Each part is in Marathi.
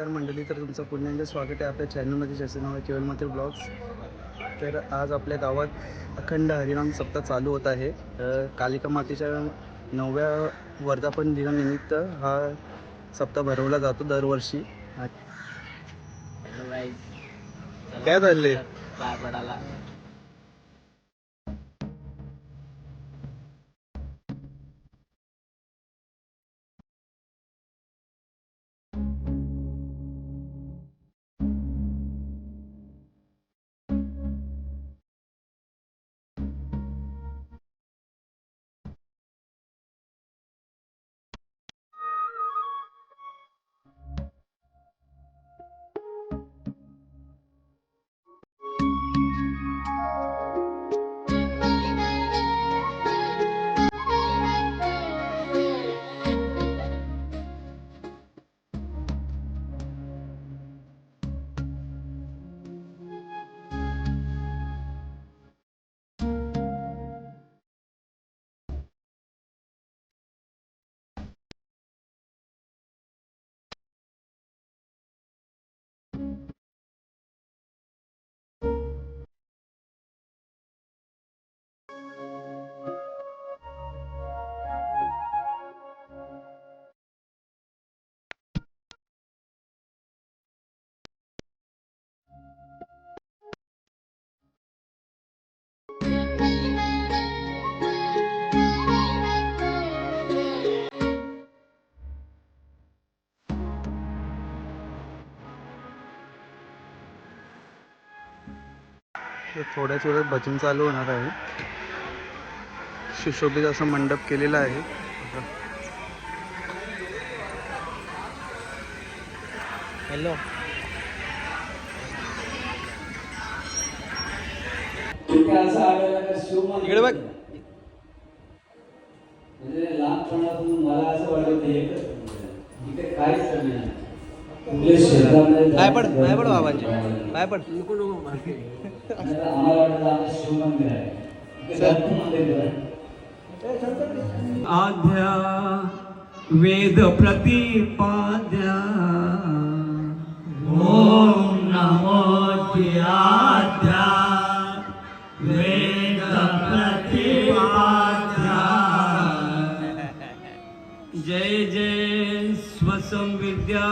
तर मंडळी तर तुमचं पुन्हा एकदा स्वागत आहे आपल्या चॅनलमध्ये ज्याचं नाव आहे केवळ मात्र ब्लॉग्स. तर आज आपल्या गावात अखंड हरिनाम सप्ताह चालू होत आहे. कालिका मातेच्या नवव्या वर्धापन दिनानिमित्त हा सप्ताह भरवला जातो दरवर्षी. काय चालले थोड्याच वेळात भजन चालू होणार आहे. सुशोभित असं मंडप केलेला आहे. हॅलो. इकडे बघ. म्हणजे लहानपणापासून मला असं वाटत इथे काहीच कमी नाही. नाही पड बाबांची नाही पड. आद्या वेद प्रतिपाद्या. ओम नमो आद्या वेद प्रतिपाद्या. जय जय स्वसंविद्या.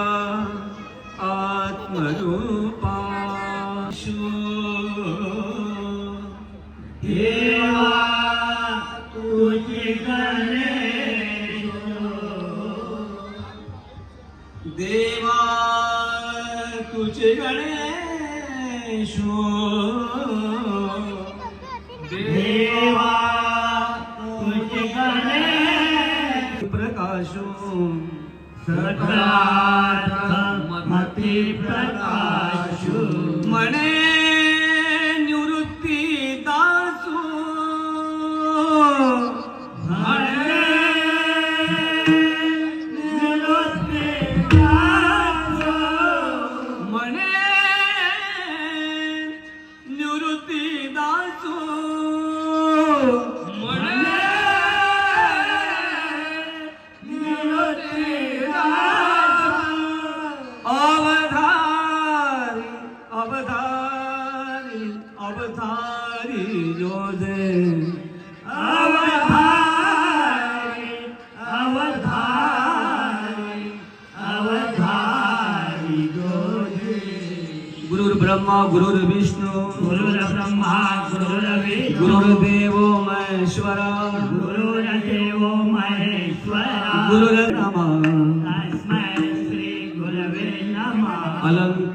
गुरुर्ब्रह्मा गुरुर्विष्णू गुरुर्ब्रह्मा गुरुर्विष्णू गुरुर्देवो महेश्वरा गुरुर्देवो महेश्वरा गुरुर्ब्रह्मा अलंका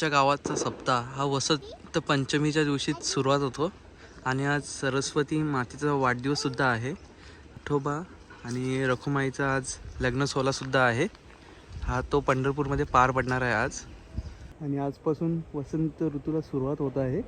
आमच्या गावाचा सप्ताह हा वसंत पंचमीच्या दिवशी सुरुवात होतो आणि आज सरस्वती मातेचा वाढदिवससुद्धा आहे. ठोबा आणि रखुमाईचा आज लग्न सोहळासुद्धा आहे. हा तो पंढरपूरमध्ये पार पडणार आहे आज. आणि आजपासून वसंत ऋतूला सुरुवात होत आहे.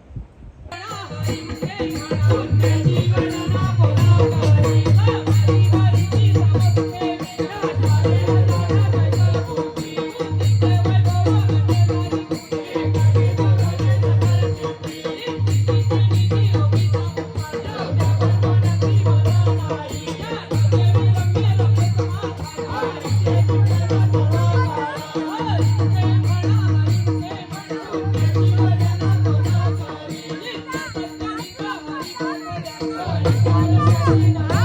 Yeah.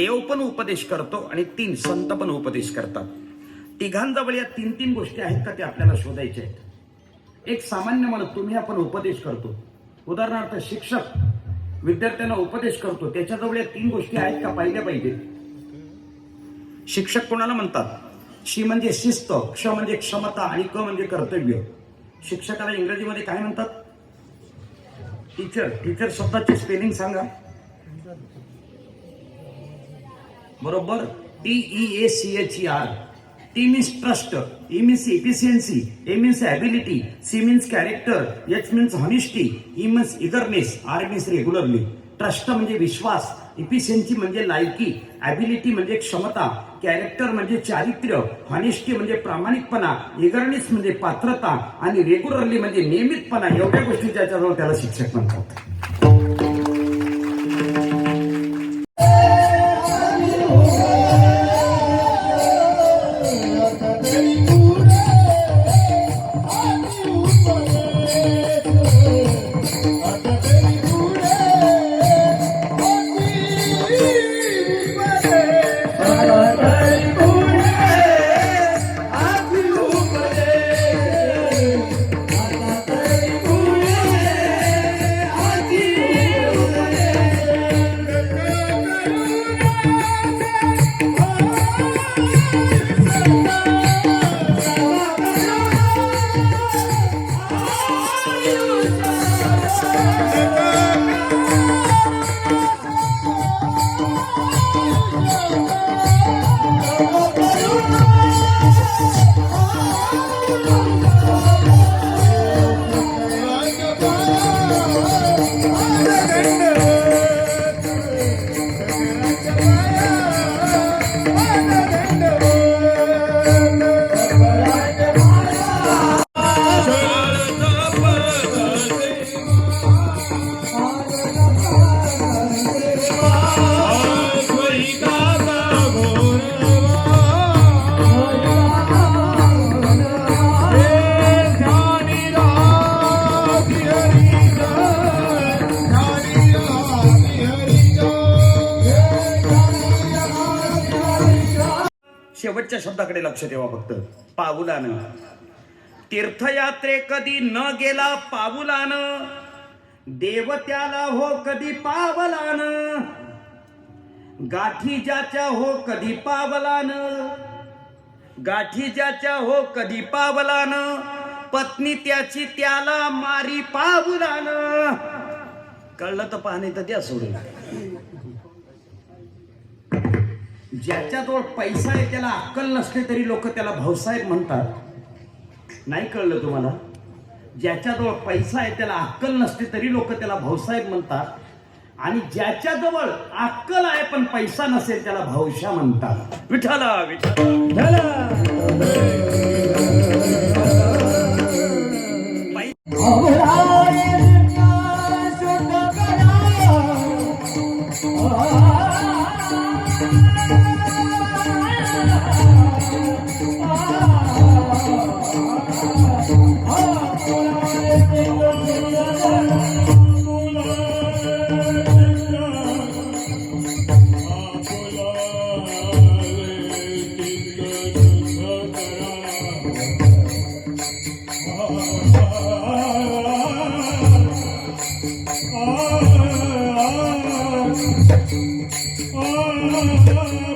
देव पण उपदेश करतो आणि तीन संत पण उपदेश करतात. तिघांजवळ या तीन तीन गोष्टी आहेत का ते आपल्याला शोधायच्या आहेत. एक सामान्य म्हणत तुम्ही आपण उपदेश करतो. उदाहरणार्थ शिक्षक विद्यार्थ्यांना उपदेश करतो. त्याच्याजवळ या तीन गोष्टी आहेत का पाहिल्या पाहिजे शिक्षक कोणाला म्हणतात? शी म्हणजे शिस्त क्ष म्हणजे क्षमता आणि क म्हणजे कर्तव्य. शिक्षकाला इंग्रजीमध्ये काय म्हणतात? टीचर टीचर शब्दाची स्पेलिंग सांगा. बरोबर? T E A C H E R T means trust E means efficiency A means ability C means character H means honesty E means eagerness R means regularly trust म्हणजे विश्वास इफिशियन्सी म्हणजे लायकी ॲबिलिटी म्हणजे क्षमता कॅरेक्टर म्हणजे चारित्र्य हॉनिस्टी म्हणजे प्रामाणिकपणा इगरनेस म्हणजे पात्रता आणि रेग्युलरली म्हणजे नियमितपणा एवढ्या गोष्टी ज्याच्याजवळ त्याला शिक्षक म्हणतात. शेवटच्या शब्दाकडे लक्ष ठेवा फक्त. पाऊलानं. तीर्थयात्रे कधी न गेला पाऊलानं. देव त्याला हो कधी पावलान. गाठी ज्याच्या हो कधी पावलान. गाठी ज्याच्या हो कधी पावलान. पत्नी त्याची त्याला मारी पावलान कळलं तर पाहणे तर द्या सोडून. ज्याच्याजवळ पैसा आहे त्याला अक्कल नसते तरी लोक त्याला भाऊसाहेब म्हणतात. नाही कळलं तुम्हाला? ज्याच्याजवळ पैसा आहे त्याला अक्कल नसते तरी लोक त्याला भाऊसाहेब म्हणतात. आणि ज्याच्याजवळ अक्कल आहे पण पैसा नसेल त्याला भाऊशा म्हणतात. विठाला विठाला Oh,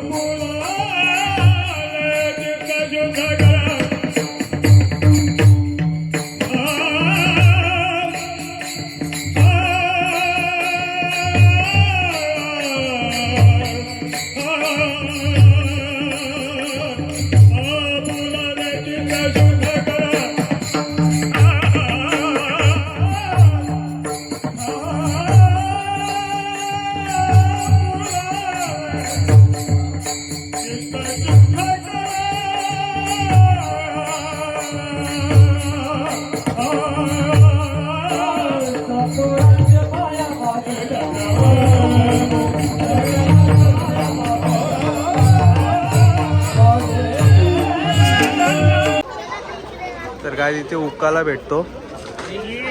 तर काय इथे उकाला भेटतो.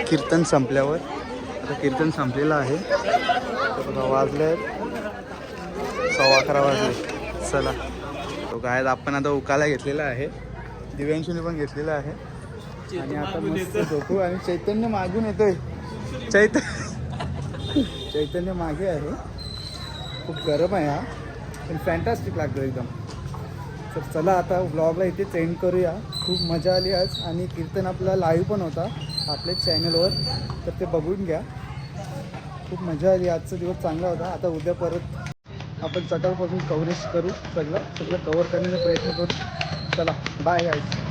कीर्तन संपल्यावर. आता कीर्तन संपलेलं आहे. तर बघा वाजले सव्वा अकरा वाजले. चला. तो काय आपण आता उकाला घेतलेला आहे. दिव्यांशीने पण घेतलेला आहे. आणि आता मस्त झोपू आणि चैतन्य मागून येतोय. चैत चैतन्य मागे आहे. खूप गरम आहे हा. पण फॅन्टास्टिक लागतो एकदम. तर चला आता ब्लॉगला इथे चेंड करूया. खूप मजा आली आज आणि कीर्तन आपला लाईव्ह पण होता आपल्या चॅनलवर तर ते बघून घ्या. खूप मजा आली. आजचा दिवस चांगला होता. आता उद्या परत आपण सकाळपासून कव्हरेज करू सगळं. सगळं कवर करण्याचा प्रयत्न करू. चला बाय गाईज